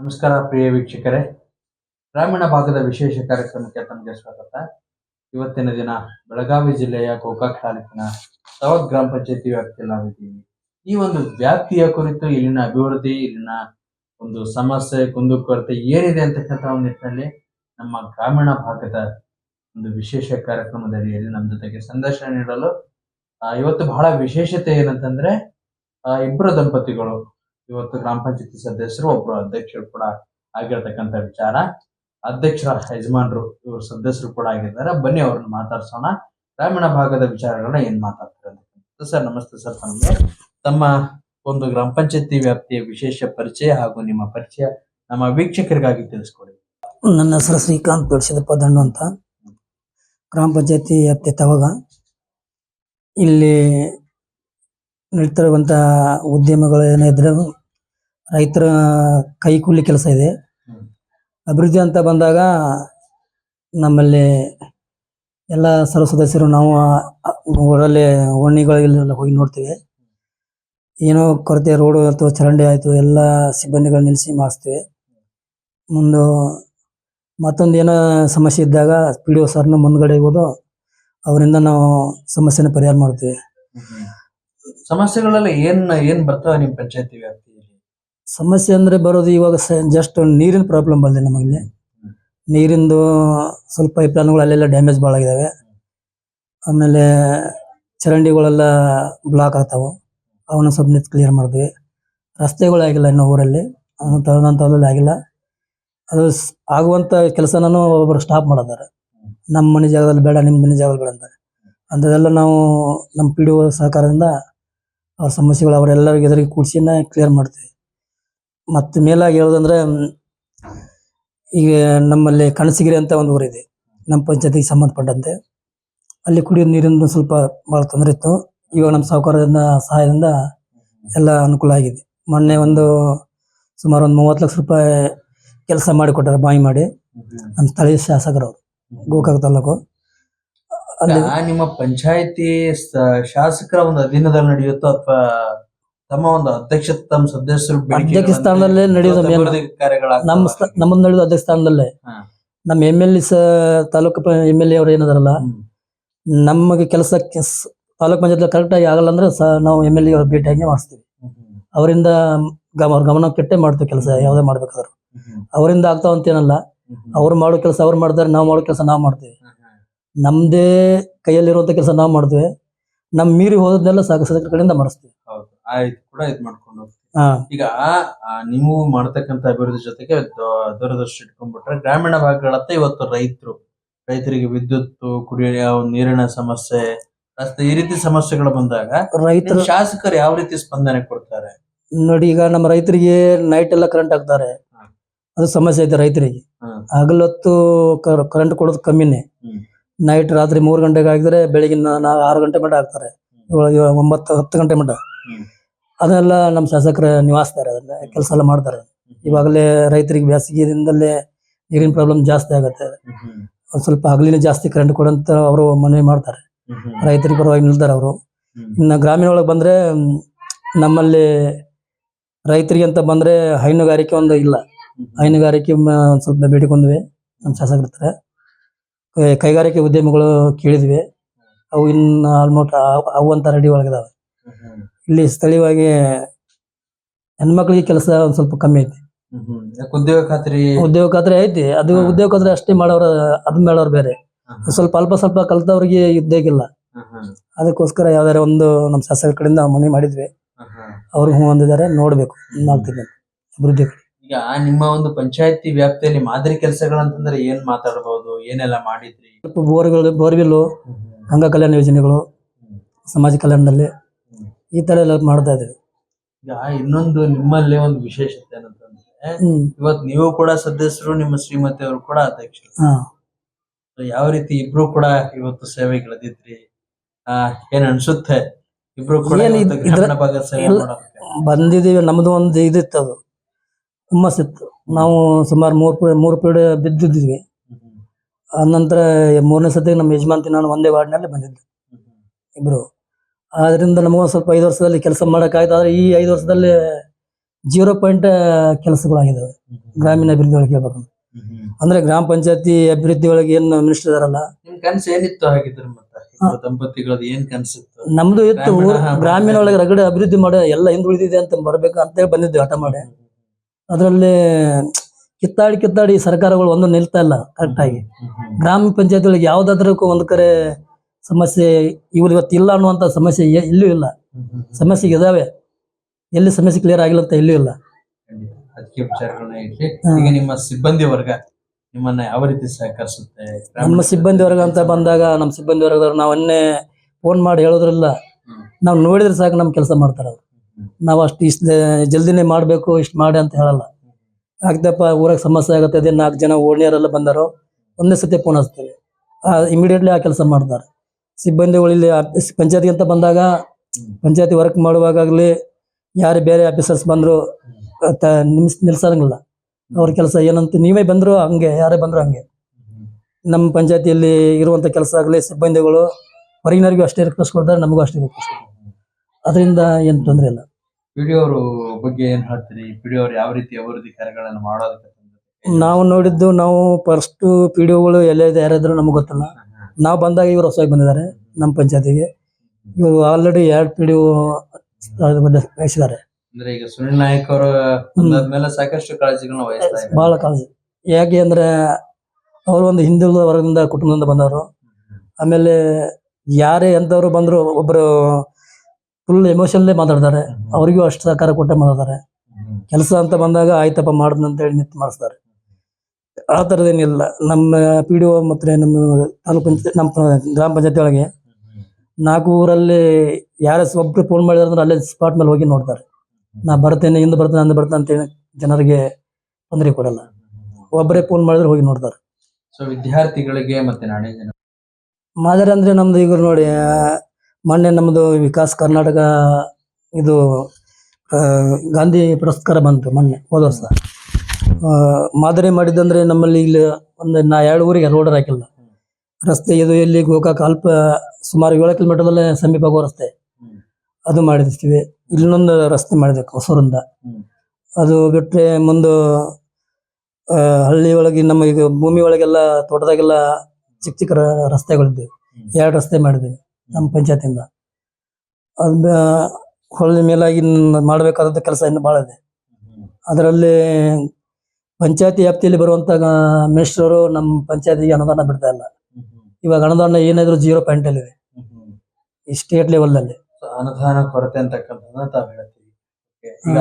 ನಮಸ್ಕಾರ ಪ್ರಿಯ ವೀಕ್ಷಕರೇ. ಗ್ರಾಮೀಣ ಭಾಗದ ವಿಶೇಷ ಕಾರ್ಯಕ್ರಮಕ್ಕೆ ತಮಗೆ ಸ್ವಾಗತ. ಇವತ್ತಿನ ದಿನ ಬೆಳಗಾವಿ ಜಿಲ್ಲೆಯ ಗೋಕಾಕ್ ತಾಲೂಕಿನ ಸವತ್ ಗ್ರಾಮ ಪಂಚಾಯತಿ ವ್ಯಾಪ್ತಿಯಲ್ಲಿ ನಾವಿದ್ದೀವಿ ಈ ಒಂದು ವ್ಯಾಪ್ತಿಯ ಕುರಿತು, ಇಲ್ಲಿನ ಅಭಿವೃದ್ಧಿ, ಇಲ್ಲಿನ ಒಂದು ಸಮಸ್ಯೆ, ಕುಂದುಕೊರತೆ ಏನಿದೆ ಅಂತಕ್ಕಂಥ ಒಂದು ನಿಟ್ಟಿನಲ್ಲಿ ನಮ್ಮ ಗ್ರಾಮೀಣ ಭಾಗದ ಒಂದು ವಿಶೇಷ ಕಾರ್ಯಕ್ರಮದ ಅಡಿಯಲ್ಲಿ ನಮ್ಮ ಜೊತೆಗೆ ಸಂದರ್ಶನ ನೀಡಲು ಇವತ್ತು ಬಹಳ ವಿಶೇಷತೆ ಏನಂತಂದ್ರೆ ಇಬ್ಬರು ದಂಪತಿಗಳು ಇವತ್ತು ಗ್ರಾಮ ಪಂಚಾಯತಿ ಸದಸ್ಯರು ಒಬ್ಬರು ಅಧ್ಯಕ್ಷರು ಕೂಡ ಆಗಿರ್ತಕ್ಕಂಥ ವಿಚಾರ. ಅಧ್ಯಕ್ಷರ ಯಜಮಾನರು ಇವರು ಸದಸ್ಯರು ಕೂಡ ಆಗಿದ್ದಾರೆ. ಬನ್ನಿ ಅವ್ರನ್ನ ಮಾತಾಡ್ಸೋಣ. ಗ್ರಾಮೀಣ ಭಾಗದ ವಿಚಾರಗಳನ್ನ ಏನ್ ಮಾತಾಡ್ತಾರೆ ಸರ್, ನಮಸ್ತೆ ಸರ್, ತಮಗೆ. ತಮ್ಮ ಒಂದು ಗ್ರಾಮ ಪಂಚಾಯತಿ ವ್ಯಾಪ್ತಿಯ ವಿಶೇಷ ಪರಿಚಯ ಹಾಗೂ ನಿಮ್ಮ ಪರಿಚಯ ನಮ್ಮ ವೀಕ್ಷಕರಿಗಾಗಿ ತಿಳಿಸ್ಕೊಡಿ. ನನ್ನ ಹೆಸರು ಶ್ರೀಕಾಂತ್ ದೊಡ್ಡಸಿದಪ್ಪ ದಂಡು ಅಂತ. ಗ್ರಾಮ ಪಂಚಾಯತಿ ವ್ಯಾಪ್ತಿ ತವಾಗ ಇಲ್ಲಿ ನಡೀತಿರುವಂಥ ಉದ್ಯಮಗಳು ಏನಿದ್ರೆ ರೈತರ ಕೈಕೂಲಿ ಕೆಲಸ ಇದೆ. ಅಭಿವೃದ್ಧಿ ಅಂತ ಬಂದಾಗ ನಮ್ಮಲ್ಲಿ ಎಲ್ಲ ಸರ್ವ ಸದಸ್ಯರು ನಾವು ಊರಲ್ಲಿ ಓಣಿಗಳಿಗೆಲ್ಲ ಹೋಗಿ ನೋಡ್ತೀವಿ. ಏನೋ ಕೊರತೆ ರೋಡು ಆಯಿತು ಚರಂಡಿ ಆಯಿತು ಎಲ್ಲ ಸಿಬ್ಬಂದಿಗಳು ನಿಲ್ಲಿಸಿ ಮಾಡಿಸ್ತೀವಿ. ಮುಂದೆ ಮತ್ತೊಂದು ಏನೋ ಸಮಸ್ಯೆ ಇದ್ದಾಗ ಪಿ ಡಿ ಒ ಸರ್ನ ಮುಂದ್ಗಡೆ ಹೋದು ಅವರಿಂದ ನಾವು ಸಮಸ್ಯೆನ ಪರಿಹಾರ ಮಾಡ್ತೀವಿ. ಸಮಸ್ಯೆಗಳೆಲ್ಲ ಏನ್ ಏನ್ ಬರ್ತಾವ ನಿಮ್ ಪಂಚಾಯತಿ ವ್ಯಾಪ್ತಿಯಲ್ಲಿ ಸಮಸ್ಯೆ ಅಂದ್ರೆ ಬರೋದು ಇವಾಗ ಜಸ್ಟ್ ನೀರಿನ ಪ್ರಾಬ್ಲಮ್ ಬಂದಿದೆ ನಮಗಿಲ್ಲಿ ನೀರಿಂದು ಸ್ವಲ್ಪ ಪೈಪ್ ಲೈನ್ಗಳು ಅಲ್ಲೆಲ್ಲ ಡ್ಯಾಮೇಜ್ ಭಾಳ ಆಗಿದಾವೆ. ಆಮೇಲೆ ಚರಂಡಿಗಳೆಲ್ಲ ಬ್ಲಾಕ್ ಆಗ್ತಾವೆ. ಅವನ್ನ ಸ್ವಲ್ಪ ನಿಂತು ಕ್ಲಿಯರ್ ಮಾಡಿದ್ವಿ. ರಸ್ತೆಗಳು ಆಗಿಲ್ಲ ಇನ್ನು ಊರಲ್ಲಿ. ಆಗಿಲ್ಲ. ಅದು ಆಗುವಂಥ ಕೆಲಸನೂ ಒಬ್ಬರು ಸ್ಟಾಪ್ ಮಾಡಿದ್ದಾರೆ. ನಮ್ಮ ಮನೆ ಜಾಗದಲ್ಲಿ ಬೇಡ, ನಿಮ್ಮ ಮನೆ ಜಾಗದಲ್ಲಿ ಬೇಡ ಅಂತಾರೆ. ಅಂಥದ್ದೆಲ್ಲ ನಾವು ನಮ್ಮ ಪಿ ಡಿ ಓ ಸಹಕಾರದಿಂದ ಅವ್ರ ಸಮಸ್ಯೆಗಳು ಅವರೆಲ್ಲರಿಗೆ ಎದುರಿಗೆ ಕೂಡ್ಸಿನ ಕ್ಲಿಯರ್ ಮಾಡ್ತೀವಿ. ಮತ್ತು ಮೇಲಾಗಿ ಹೇಳೋದಂದ್ರೆ, ಈಗ ನಮ್ಮಲ್ಲಿ ಕಣಸಿಗಿರಿ ಅಂತ ಒಂದು ಊರಿದೆ. ನಮ್ಮ ಪಂಚಾಯತಿಗೆ ಸಂಬಂಧಪಟ್ಟಂತೆ. ಅಲ್ಲಿ ಕುಡಿಯೋ ನೀರಿಂದು ಸ್ವಲ್ಪ ಭಾಳ ತೊಂದರೆ ಇತ್ತು. ಇವಾಗ ನಮ್ಮ ಸಾಹುಕಾರದಿಂದ ಸಹಾಯದಿಂದ ಎಲ್ಲ ಅನುಕೂಲ ಆಗಿದೆ. ಮೊನ್ನೆ ಒಂದು ಸುಮಾರು ಒಂದು ಮೂವತ್ತು ಲಕ್ಷ ರೂಪಾಯಿ ಕೆಲಸ ಮಾಡಿಕೊಟ್ಟಾರೆ ಬಾಯಿ ಮಾಡಿ. ನಮ್ಮ ಸ್ಥಳೀಯ ಶಾಸಕರು ಅವರು, ಗೋಕಾಕ್ ತಾಲೂಕು. ಅಲ್ಲಿ ನಿಮ್ಮ ಪಂಚಾಯತಿ ಶಾಸಕರ ಒಂದು ಅಧೀನದಲ್ಲಿ ನಡೆಯುತ್ತೋ ಅಥವಾ ತಮ್ಮ ಒಂದು ಅಧ್ಯಕ್ಷ ತಮ್ಮ ಸದಸ್ಯರು ಅಧ್ಯಕ್ಷ ಸ್ಥಾನದಲ್ಲೇ ನಡೆಯೋದು ಕಾರ್ಯಗಳಾಗ್ತವೆ. ನಮ್ಮ ಸ್ಥ- ನಮ್ಮದು ನಡೆಯೋದು ಅಧ್ಯಕ್ಷ ಸ್ಥಾನದಲ್ಲೇ ಹಾ. ನಮ್ಮ ಎಂ ಎಲ್ ಎ ಸ ತಾಲೂಕು ಎಂ ಎಲ್ ಎ ಅವ್ರು ಏನದಾರಲ್ಲ ನಮಗೆ ಕೆಲಸಕ್ಕೆ ಸ್- ತಾಲೂಕ್ ಪಂಚಾಯತ್ ಕರೆಕ್ಟ್ ಆಗಿ ಆಗಲ್ಲ ಅಂದ್ರೆ ಸ ನಾವು ಎಂ ಎಲ್ ಎ ಅವ್ರ ಭೇಟಿಯಾಗಿ ಮಾಡಿಸ್ತೀವಿ. ಅವರಿಂದ ಗಮ ಅವ್ರ ಗಮನ ಕೆಟ್ಟೆ ಮಾಡ್ತೇವೆ ಕೆಲಸ ಯಾವುದೇ ಮಾಡ್ಬೇಕಾದ್ರು ಅವರಿಂದ ಆಗ್ತಾವ ಅಂತೇನಲ್ಲ. ಅವ್ರು ಮಾಡೋ ಕೆಲಸ ಅವ್ರು ಮಾಡ್ತಾರೆ ನಾವು ಮಾಡೋ ಕೆಲಸ ನಾವು ಮಾಡ್ತೀವಿ. ನಮ್ದೇ ಕೈಯಲ್ಲಿರುವಂತ ಕೆಲಸ ನಾವು ಮಾಡ್ತೇವೆ ನಮ್ ಮೀರಿ ಹೋದನ್ನೆಲ್ಲ ಸಾಕು ಸದಸ್ಯರ ಕಡೆಯಿಂದ ಮಾಡಿಸ್ತೀವಿ ಹೌದು ಆಯ್ತು ಕೂಡ ಇದ್ ಮಾಡ್ಕೊಂಡು ಹೋಗ್ತೀವಿ. ಹಾ ಈಗ ಆ, ನೀವು ಮಾಡ್ತಕ್ಕಂತ ಅಭಿವೃದ್ಧಿ ಜೊತೆಗೆ ದ- ದೂರದೃಷ್ಟಿ ಇಟ್ಕೊಂಡ್ಬಿಟ್ರೆ ಗ್ರಾಮೀಣ ಭಾಗಗಳತ್ತ ಇವತ್ತು ರೈತರು ರೈತರಿಗೆ ವಿದ್ಯುತ್ ಕುಡಿಯುವ ನೀರಿನ ಸಮಸ್ಯೆ ರಸ್ತೆ ಈ ರೀತಿ ಸಮಸ್ಯೆಗಳು ಬಂದಾಗ ರೈತರು ಶಾಸಕರು ಯಾವ ರೀತಿ ಸ್ಪಂದನೆ ಕೊಡ್ತಾರೆ ನೋಡಿ ಈಗ ನಮ್ಮ ರೈತರಿಗೆ ನೈಟ್ ಎಲ್ಲ ಕರೆಂಟ್ ಹಾಕ್ತಾರೆ ಹಾ. ಅದು ಸಮಸ್ಯೆ ಐತೆ ರೈತರಿಗೆ ಹ್ಮ್. ಹಗಲೊತ್ತು ಕರೆಂಟ್ ಕೊಡೋದು ಕಮ್ಮಿನೇ ಹ್ಮ್. ನೈಟ್ ರಾತ್ರಿ ಮೂರು ಗಂಟೆಗೆ ಆಗಿದ್ರೆ ಬೆಳಗಿನ ನಾ ಆರು ಗಂಟೆ ಮಟ್ಟ ಹಾಕ್ತಾರೆ ಇವಾಗ- ಇವಾಗ ಒಂಬತ್ತು ಹತ್ತು ಗಂಟೆ ಮಟ್ಟ ಹ್ಮ್. ಅದನ್ನೆಲ್ಲ ನಮ್ಮ ಶಾಸಕರು ನಿವಾಸ್ತಾರೆ ಅದನ್ನ ಕೆಲಸ ಎಲ್ಲ ಮಾಡ್ತಾರೆ ಇವಾಗಲೇ ರೈತರಿಗೆ ಬೇಸಿಗೆದಿಂದಲೇ ನೀರಿನ ಪ್ರಾಬ್ಲಮ್ ಜಾಸ್ತಿ ಆಗುತ್ತೆ. ಒಂದ್ ಸ್ವಲ್ಪ ಹಗಲಿನ ಜಾಸ್ತಿ ಕರೆಂಟ್ ಕೊಡಂತ ಅವರು ಮನವಿ ಮಾಡ್ತಾರೆ. ರೈತರಿಗೆ ಪರವಾಗಿ ನಿಲ್ತಾರೆ ಅವರು. ಇನ್ನ ಗ್ರಾಮೀಣ ಒಳಗೆ ಬಂದ್ರೆ ನಮ್ಮಲ್ಲಿ ರೈತರಿಗೆ ಅಂತ ಬಂದ್ರೆ ಹೈನುಗಾರಿಕೆ ಒಂದು ಇಲ್ಲ. ಹೈನುಗಾರಿಕೆ ಸ್ವಲ್ಪ ಬೇಡಿಕೊಂಡ್ವಿ ನಮ್ಮ ಶಾಸಕರ ಹತ್ರ. ಕೈಗಾರಿಕೆ ಉದ್ಯಮಗಳು ಕೇಳಿದ್ವಿ. ಅವು ಇನ್ನು ಆಲ್ಮೋಸ್ಟ್ ಅವು ಅಂತ ರೆಡಿ ಒಳಗಿದಾವೆ. ಇಲ್ಲಿ ಸ್ಥಳೀಯವಾಗಿ ಹೆಣ್ಮಕ್ಳಿಗೆ ಕೆಲಸ ಒಂದ್ ಸ್ವಲ್ಪ ಕಮ್ಮಿ ಐತಿ. ಉದ್ಯೋಗ ಖಾತ್ರಿ? ಉದ್ಯೋಗ ಖಾತ್ರಿ ಐತಿ. ಅದು. ಉದ್ಯೋಗ ಖಾತ್ರಿ ಅಷ್ಟೇ ಮಾಡೋರು ಅದ್ ಮಾಡೋರು ಬೇರೆ. ಸ್ವಲ್ಪ ಅಲ್ಪ ಸ್ವಲ್ಪ ಕಲ್ತವ್ರಿಗೆ ಉದ್ಯೋಗ ಇಲ್ಲ. ಅದಕ್ಕೋಸ್ಕರ ಯಾವ್ದಾರ ಒಂದು ನಮ್ಮ ಶಾಸಕರ ಕಡೆಯಿಂದ ಮನೆ ಮಾಡಿದ್ವಿ. ಅವ್ರು ಹ್ಞೂ ಅಂದಿದ್ದಾರೆ ನೋಡ್ಬೇಕು. ಮಾಡ್ತೀವಿ ಅಭಿವೃದ್ಧಿ. ಈಗ ನಿಮ್ಮ ಒಂದು ಪಂಚಾಯತಿ ವ್ಯಾಪ್ತಿಯಲ್ಲಿ ಮಾದರಿ ಕೆಲಸಗಳಂತಂದ್ರೆ ಏನ್ ಮಾತಾಡಬಹುದು ಏನೆಲ್ಲ ಮಾಡಿದ್ರಿ? ಸ್ವಲ್ಪ ಬೋರ್ಗಳು ಬೋರ್ವೆಲ್ಲು ಅಂಗ ಕಲ್ಯಾಣ ಯೋಜನೆಗಳು ಸಮಾಜ ಕಲ್ಯಾಣದಲ್ಲಿ ಈ ತರ ಎಲ್ಲ ಮಾಡ್ತಾ ಇದ್ದೀವಿ. ಈಗ ಇನ್ನೊಂದು ನಿಮ್ಮಲ್ಲಿ ಒಂದು ವಿಶೇಷತೆ ಏನಂತಂದ್ರೆ ಹ್ಮ್. ಇವತ್ ನೀವು ಕೂಡ ಸದಸ್ಯರು ನಿಮ್ಮ ಶ್ರೀಮತಿ ಅವರು ಕೂಡ ಅಧ್ಯಕ್ಷರು. ಹಾ. ಯಾವ ರೀತಿ ಇಬ್ರು ಕೂಡ ಇವತ್ತು ಸೇವೆಗಳಿದ್ರಿ ಆ ಏನ್ ಅನ್ಸುತ್ತೆ? ಇಬ್ರು ಕೂಡ ಏನ್ ಇವತ್ತು ಇದ್- ಇದ್ರ- ಗ್ರಾಮೀಣ ಭಾಗದ ಸೇವೆ ಇಲ್ಲ. ಮಾಡೋದಕ್ಕೆ? ಬಂದಿದ್ದೀವಿ ನಮ್ದು ಒಂದು ಇದಿತ್ತು ಅದು. ಹುಮ್ಮಸ್ಸಿತ್ತು ನಾವು ಸುಮಾರು ಮೂರು ಪೀಡೆ ಮೂರು ಪೀಡೆ ಬಿದ್ದಿದ್ವಿ ಆ ನಂತರ ಮೂರನೇ ಸತಿ ನಮ್ಮ ಯಜಮಾನ್ತಿ ನಾನು ಒಂದೇ ವಾರ್ಡ್ನಲ್ಲಿ ಬಂದಿದ್ದೆ. ಇಬ್ರು. ಆದ್ರಿಂದ ನಮಗೂ ಸ್ವಲ್ಪ ಐದು ವರ್ಷದಲ್ಲಿ ಕೆಲಸ ಮಾಡೋಕ್ಕಾಯ್ತು. ಆದ್ರೆ ಈ ಐದು ವರ್ಷದಲ್ಲಿ ಜೀರೋ ಪಾಯಿಂಟ್ ಕೆಲಸಗಳಾಗಿದ್ದಾವೆ ಗ್ರಾಮೀಣ ಅಭಿವೃದ್ಧಿ ಒಳಗೆ ಹೇಳ್ಬೇಕು ಅಂದ್ರೆ. ಗ್ರಾಮ ಪಂಚಾಯತಿ ಅಭಿವೃದ್ಧಿ ಒಳಗೆ ಏನು ಮಿನಿಸ್ಟರ್ ಇದಾರಲ್ಲ? ನಿಮ್ ಕನ್ಸು ಏನಿತ್ತು ಹಾಗಿದ್ರೆ ಮತ್ತೆ? ಇಬ್ರು ದಂಪತಿಗಳದ್ದು ಏನ್ ಕನ್ಸಿತ್ತು? ನಮ್ದು ಇತ್ತು ಊರು ಗ್ರಾಮೀಣ- ಒಳಗೆ ರಗಡೆ ಅಭಿವೃದ್ಧಿ ಮಾಡಿ ಎಲ್ಲ ಹಿಂದುಳಿದಿದೆ ಅಂತ ಬರ್ಬೇಕು ಅಂತೇಳಿ ಬಂದಿದ್ವಿ ಹಠ ಮಾಡಿ. ಅದರಲ್ಲಿ ಕಿತ್ತಾಡಿ ಕಿತ್ತಾಡಿ ಸರ್ಕಾರಗಳು ಒಂದು ನಿಲ್ತಾ ಇಲ್ಲ ಕರೆಕ್ಟ್ ಆಗಿ. ಗ್ರಾಮ ಪಂಚಾಯತ್ ಒಳಗೆ ಯಾವ್ದಾದ್ರೂ ಒಂದ್ ಕಡೆ ಸಮಸ್ಯೆ ಇವ್ರು ಇವತ್ತು ಇಲ್ಲ ಅನ್ನುವಂತ ಸಮಸ್ಯೆ ಇಲ್ಲೂ ಎಲ್ಲೂ ಇಲ್ಲ ಸಮಸ್ಯೆ ಇದಾವೆ. ಎಲ್ಲಿ ಸಮಸ್ಯೆ ಕ್ಲಿಯರ್ ಆಗಿಲ್ಲ ಅಂತ ಎಲ್ಲೂ ಇಲ್ಲ. ಅದಕ್ಕೆ ವಿಚಾರಗಳನ್ನ ಇಟ್ಟಿ ಈಗ ನಿಮ್ಮ ಸಿಬ್ಬಂದಿ ವರ್ಗ ನಿಮ್ಮನ್ನ ಯಾವ ರೀತಿ ಸಹಕರಿಸುತ್ತೆ? ನಮ್ಮ ಸಿಬ್ಬಂದಿ ವರ್ಗ ಅಂತ ಬಂದಾಗ ನಮ್ಮ ಸಿಬ್ಬಂದಿ ವರ್ಗದವ್ರು ನಾವನ್ನೇ ಫೋನ್ ಮಾಡಿ ಹೇಳೋದ್ರಲ್ಲ. ನಾವು ನೋಡಿದ್ರೆ ಸಾಕು ನಮ್ಮ ಕೆಲಸ ಮಾಡ್ತಾರೆ ಅವ್ರು. ನಾವು ಅಷ್ಟು ಇಷ್ಟು ಜಲ್ದಿನೇ ಮಾಡಬೇಕು ಇಷ್ಟು ಮಾಡಿ ಅಂತ ಹೇಳಲ್ಲ. ಆಗ್ದಪ್ಪ ಊರಾಗ ಸಮಸ್ಯೆ ಆಗುತ್ತೆ ಅದೇ ನಾಲ್ಕು ಜನ ಓಣಿಯರೆಲ್ಲ ಬಂದಾರೋ ಒಂದೇ ಸತಿ ಫೋನ್ ಹಚ್ತೇವೆ ಇಮಿಡಿಯೇಟ್ಲಿ ಆ ಕೆಲಸ ಮಾಡ್ತಾರೆ. ಸಿಬ್ಬಂದಿಗಳು ಇಲ್ಲಿ ಪಂಚಾಯತ್ಗೆ ಅಂತ ಬಂದಾಗ. ಪಂಚಾಯತಿ ವರ್ಕ್ ಮಾಡುವಾಗಲಿ ಯಾರು ಬೇರೆ ಆಫೀಸರ್ಸ್ ಬಂದ್ರು ನಿಲ್ಸ್ ನಿಲ್ಸಂಗಿಲ್ಲ. ಅವ್ರ ಕೆಲಸ ಏನಂತ ನೀವೇ ಬಂದ್ರು ಹಂಗೆ ಯಾರೇ ಬಂದ್ರು ಹಂಗೆ. ನಮ್ಮ ಪಂಚಾಯತಿಯಲ್ಲಿ ಇರುವಂತ ಕೆಲಸ ಆಗಲಿ ಸಿಬ್ಬಂದಿಗಳು ಹೊರಗಿನವರಿಗೂ ಅಷ್ಟೇ ರಿಕ್ವೆಸ್ಟ್ ಕೊಡ್ತಾರೆ ನಮಗೂ ಅಷ್ಟೇ ರಿಕ್ವೆಸ್ಟ್ ಅದರಿಂದ ಏನು ತೊಂದರೆ ಇಲ್ಲ. ಪಿಡಿಒ ಬಗ್ಗೆ ಏನ್ ಹೇಳ್ತೀರಿ? ಪಿಡಿಒ ಯಾವ ರೀತಿ ಅಭಿವೃದ್ಧಿ ಕಾರ್ಯಗಳನ್ನು ಮಾಡೋದಕ್ಕೆ? ನಾವು ನೋಡಿದ್ದು ನಾವು ಫಸ್ಟ್ ಪಿಡಿಒಗಳು ಎಲ್ಲ ಒಗಳು ಎಲ್ಲೇ ಯಾರಿದ್ರು ನಮ್ಗೆ ಗೊತ್ತಿಲ್ಲ. ನಾವು ಬಂದಾಗ ಇವರು ಹೊಸವಾಗಿ ಬಂದಿದ್ದಾರೆ ನಮ್ಮ ಪಂಚಾಯತಿಗೆ. ಇವರು ಆಲ್ರೆಡಿ ಎರಡು ಪಿ ಡಿ ವಹಿಸಿದ್ದಾರೆ. ಅಂದ್ರೆ ಈಗ ಸುನಿಲ್ ನಾಯಕ್ ಅವರು ಮೇಲೆ ಸಾಕಷ್ಟು ಕಾಳಜಿಗಳನ್ನ ವಹಿಸ್ತಾ ಇದ್ದಾರೆ. ಬಹಳ ಕಾಳಜಿ. ಯಾಕೆ ಅಂದ್ರೆ ಅವರು ಒಂದು ಹಿಂದುಳಿದ ವರ್ಗದಿಂದ ಕುಟುಂಬದಿಂದ ಬಂದವರು. ಆಮೇಲೆ ಯಾರೇ ಎಂಥವ್ರು ಬಂದ್ರು ಒಬ್ಬರು ಫುಲ್ ಎಮೋಷನ್ಲೇ ಮಾತಾಡ್ತಾರೆ. ಅವರಿಗೂ ಅಷ್ಟು ಸಹಕಾರ ಕೊಟ್ಟೆ ಮಾತಾಡ್ತಾರೆ. ಕೆಲಸ ಅಂತ ಬಂದಾಗ ಆಯ್ತಪ್ಪ ಅಂತ ಹೇಳಿ ನಿಂತು ಮಾಡಿಸ್ತಾರೆ. ಆ ಥರದ್ದೇನಿಲ್ಲ ನಮ್ಮ ಪಿ ಡಿ ಒ ಮತ್ತು ನಮ್ಮ ತಾಲೂಕು ಪಂಚಾಯತ್ ನಮ್ಮ ಗ್ರಾಮ ಪಂಚಾಯತಿ ಒಳಗೆ ನಾಲ್ಕು ಊರಲ್ಲಿ ಯಾರೇ ಒಬ್ರು ಫೋನ್ ಮಾಡಿದ್ರೆ ಅಂದ್ರೆ ಅಲ್ಲೇ ಸ್ಪಾಟ್ ಮೇಲೆ ಹೋಗಿ ನೋಡ್ತಾರೆ. ನಾ ಬರ್ತೇನೆ ಇಂದು ಬರ್ತೇನೆ ಅಂದು ಬರ್ತೇನೆ ಅಂತೇಳಿ ಜನರಿಗೆ ತೊಂದರೆ ಕೊಡಲ್ಲ. ಒಬ್ಬರೇ ಫೋನ್ ಮಾಡಿದ್ರೆ ಹೋಗಿ ನೋಡ್ತಾರೆ. ಸೊ ವಿದ್ಯಾರ್ಥಿಗಳಿಗೆ ಮತ್ತೆ ನಾಳೆ ಜನ ಮಾದರಿ ಅಂದ್ರೆ ನಮ್ದು ಈಗ ನೋಡಿ ಮೊನ್ನೆ ನಮ್ದು ವಿಕಾಸ್ ಕರ್ನಾಟಕ ಇದು ಆ, ಗಾಂಧಿ ಪುರಸ್ಕಾರ ಬಂತು ಮೊನ್ನೆ ಹೋದ ವರ್ಷ. ಮಾದರಿ ಮಾಡಿದಂದ್ರೆ ನಮ್ಮಲ್ಲಿ ಇಲ್ಲಿ ಒಂದು ನಾ ಎರಡು ಊರಿಗೆ ರೋಡ್ ಹಾಕಿಲ್ಲ. ರಸ್ತೆ ಇದು ಎಲ್ಲಿ ಗೋಕಾಕ್ ಅಲ್ಪ ಸುಮಾರು ಏಳು ಕಿಲೋಮೀಟರ್ದಲ್ಲೇ ಸಮೀಪ ಆಗೋ ರಸ್ತೆ. ಅದು ಮಾಡಿರ್ತೀವಿ. ಇಲ್ಲೊಂದು ರಸ್ತೆ ಮಾಡಬೇಕು ಹೊಸೂರಿಂದ. ಅದು ಬಿಟ್ಟರೆ ಮುಂದೆ ಹಳ್ಳಿ ಒಳಗೆ ನಮ್ಮ ಈಗ ಭೂಮಿ ಒಳಗೆಲ್ಲ ತೋಟದಾಗೆಲ್ಲ ಚಿಕ್ಕ ಚಿಕ್ಕ ರಸ್ತೆಗಳಿದ್ವು. ಎರಡು ರಸ್ತೆ ಮಾಡಿದ್ವಿ ನಮ್ಮ ಪಂಚಾಯತಿಂದ. ಅದು ಹೊಳ್ಳಿ ಮೇಲಾಗಿ ಮಾಡಬೇಕಾದ ಕೆಲಸ ಇನ್ನು ಭಾಳ ಇದೆ. ಅದರಲ್ಲಿ ಪಂಚಾಯತಿ ವ್ಯಾಪ್ತಿಯಲ್ಲಿ ಬರುವಂತ ಮಿನಿಸ್ಟರ್ ನಮ್ಮ ಪಂಚಾಯತಿಗೆ ಅನುದಾನ ಬಿಡ್ತಾ ಇಲ್ಲ. ಇವಾಗ ಅನುದಾನ ಏನಾದ್ರು ಜೀರೋ ಪಾಯಿಂಟ್ ಅಲ್ಲಿ ಇದೆ. ಈ ಸ್ಟೇಟ್ ಲೆವೆಲ್ ಅಲ್ಲಿ. ಅನುದಾನ ಕೊರತೆ ಅಂತಕ್ಕಂಥದ್ದನ್ನ ತಾವು ಹೇಳ್ತೀವಿ ಈಗ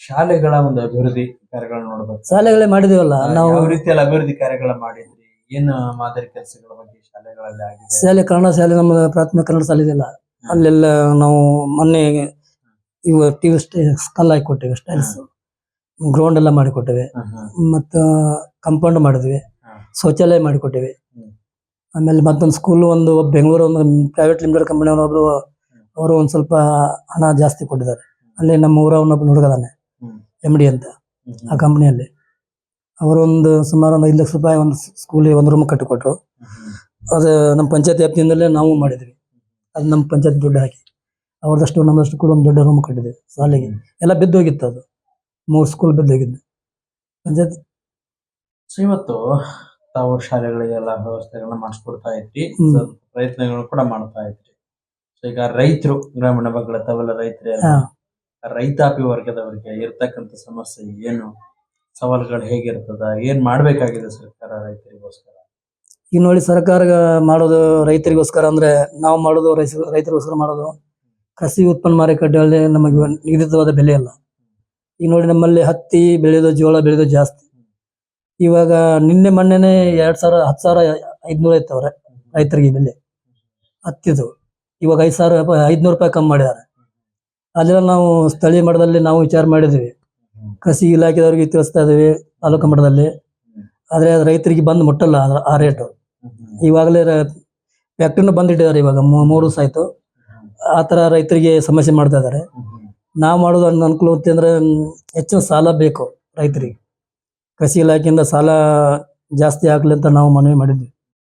ಶಾಲೆಗಳ ಒಂದು ಅಭಿವೃದ್ಧಿ ಕಾರ್ಯಗಳನ್ನ ನೋಡ್ಬೇಕು. ಶಾಲೆಗಳೇ ಮಾಡಿದೀವಲ್ಲ ನಾವು ರೀತಿಯಲ್ಲಿ ಅಭಿವೃದ್ಧಿ ಕಾರ್ಯಗಳ ಮಾಡಿದ್ರಿ? ಏನು ಮಾದರಿ ಕೆಲಸಗಳ ಬಗ್ಗೆ ಶಾಲೆಗಳಲ್ಲಿ ಆಗಿದೆ? ಶಾಲೆ ಕನ್ನಡ ಶಾಲೆ ನಮ್ಮ ಪ್ರಾಥಮಿಕ ಕನ್ನಡ ಶಾಲೆ ಇದೆಯಲ್ಲ ಅಲ್ಲೆಲ್ಲ ನಾವು ಮೊನ್ನೆ ಇವು ಟಿವಿ ಸ್ಕಲ್ ಹಾಕಿ ಕೊಟ್ಟಿವಿ ಸ್ಟೈಲ್ಸ್. ಗ್ರೌಂಡ್ ಎಲ್ಲ ಮಾಡಿಕೊಟ್ಟಿವೆ. ಮತ್ತು ಕಂಪೌಂಡ್ ಮಾಡಿದ್ವಿ. ಶೌಚಾಲಯ ಮಾಡಿಕೊಟ್ಟಿವಿ. ಆಮೇಲೆ ಮತ್ತೊಂದು ಸ್ಕೂಲ್ ಒಂದು ಬೆಂಗಳೂರು ಒಂದು ಪ್ರೈವೇಟ್ ಲಿಮಿಟೆಡ್ ಕಂಪನಿ ಒಬ್ರು ಅವರು ಒಂದು ಸ್ವಲ್ಪ ಹಣ ಜಾಸ್ತಿ ಕೊಟ್ಟಿದ್ದಾರೆ. ಅಲ್ಲಿ ನಮ್ಮ ಊರ ಒಬ್ಬ ಹುಡುಗದಾನೆ. ಎಂ ಡಿ ಅಂತ. ಆ ಕಂಪ್ನಿಯಲ್ಲಿ ಅವರೊಂದು ಸುಮಾರು ಒಂದು ಐದು ಲಕ್ಷ ರೂಪಾಯಿ ಒಂದು ಸ್ಕೂಲಿಗೆ ಒಂದು ರೂಮ್ ಕಟ್ಟಿಕೊಟ್ರು. ಅದು ನಮ್ಮ ಪಂಚಾಯತ್ ವ್ಯಾಪ್ತಿಯಿಂದಲೇ ನಾವು ಮಾಡಿದ್ವಿ. ಅದು ನಮ್ಮ ಪಂಚಾಯತ್ ದುಡ್ಡು ಹಾಕಿ. ಅವ್ರದಷ್ಟು ನಮ್ಮದಷ್ಟು ಕೂಡ ಒಂದು ದೊಡ್ಡ ರೂಮ್ ಕಟ್ಟಿದ್ವಿ ಸಾಲಿಗೆ ಎಲ್ಲ ಬಿದ್ದೋಗಿತ್ತು ಅದು. ಮೂರು ಸ್ಕೂಲ್ ಬಿದ್ದೋಗಿದ್ದು ಪಂಚಾಯತ್ ಸೊ ಇವತ್ತು ತಾವು ಶಾಲೆಗಳಿಗೆಲ್ಲ ವ್ಯವಸ್ಥೆಗಳನ್ನ ಮಾಡಿಸ್ಕೊಡ್ತಾ ಇದ್ರಿ. ಹ್ಮ್. ಪ್ರಯತ್ನಗಳು ಕೂಡ ಮಾಡ್ತಾ ಇದ್ರಿ. ಸೊ ಈಗ ರೈತರು ಗ್ರಾಮೀಣ ಭಾಗಗಳ ತಾವೆಲ್ಲ ರೈತರೇ ಅಲ್ವಾ? ಹಾ. ರೈತಾಪಿ ವರ್ಗದವರಿಗೆ ಇರ್ತಕ್ಕಂಥ ಸಮಸ್ಯೆ ಏನು? ಸವಾಲುಗಳು ಹೇಗಿರ್ತದ? ಏನ್ ಮಾಡ್ಬೇಕಾಗಿದೆ ಸರ್ಕಾರ ರೈತರಿಗೋಸ್ಕರ? ಈಗ ನೋಡಿ ಸರ್ಕಾರ ಮಾಡೋದು ರೈತರಿಗೋಸ್ಕರ ಅಂದ್ರೆ ನಾವು ಮಾಡೋದು ರೈತ ರೈತರಿಗೋಸ್ಕರ ಮಾಡೋದು. ಕಸಿ ಉತ್ಪನ್ನ ಮಾರುಕಟ್ಟೆಯಲ್ಲಿ ನಮಗೆ ನಿಗದಿತವಾದ ಬೆಲೆ ಅಲ್ಲ ಈಗ ನೋಡಿ ನಮ್ಮಲ್ಲಿ ಹತ್ತಿ ಬೆಳೆಯೋದು ಜೋಳ ಬೆಳೆಯೋದು ಜಾಸ್ತಿ. ಇವಾಗ ನಿನ್ನೆ ಮೊನ್ನೆನೆ ಎರಡ್ ಸಾವಿರ, ಹತ್ತು ಸಾವಿರ ಐದ್ನೂರ ಐತವ್ರೆ ರೈತರಿಗೆ ಬೆಲೆ. ಹತ್ತಿದು ಇವಾಗ ಐದು ಸಾವಿರ ರೂಪಾಯಿ ಐದ್ನೂರು ರೂಪಾಯಿ ಕಮ್ಮಿ ಮಾಡಿದ್ದಾರೆ. ಅಲ್ಲೆಲ್ಲ ನಾವು ಸ್ಥಳೀಯ ಮಟ್ಟದಲ್ಲಿ ನಾವು ವಿಚಾರ ಮಾಡಿದ್ವಿ. ಕೃಷಿ ಇಲಾಖೆದವ್ರಿಗೆ ತಿಳಿಸ್ತಾ ಇದೀವಿ ತಾಲೂಕು ಮಟ್ಟದಲ್ಲಿ. ಆದ್ರೆ ರೈತರಿಗೆ ಬಂದು ಮುಟ್ಟಲ್ಲ ಆ ರೇಟು. ಇವಾಗಲೇ ಫ್ಯಾಕ್ಟ್ರಿನೂ ಬಂದಿಟ್ಟಿದ್ದಾರೆ ಇವಾಗ ಮೂರು ದಿವಸ ಆಯಿತು. ಆ ತರ ರೈತರಿಗೆ ಸಮಸ್ಯೆ ಮಾಡ್ತಾ ಇದ್ದಾರೆ. ನಾವು ಮಾಡೋದು ಅನ್- ಅನುಕೂಲ ಅಂತಂದ್ರೆ ಹೆಚ್ಚಿನ ಸಾಲ ಬೇಕು ರೈತರಿಗೆ. ಕೃಷಿ ಇಲಾಖೆಯಿಂದ ಸಾಲ ಜಾಸ್ತಿ ಆಗ್ಲಿ ಅಂತ ನಾವು ಮನವಿ ಮಾಡಿದ್ವಿ.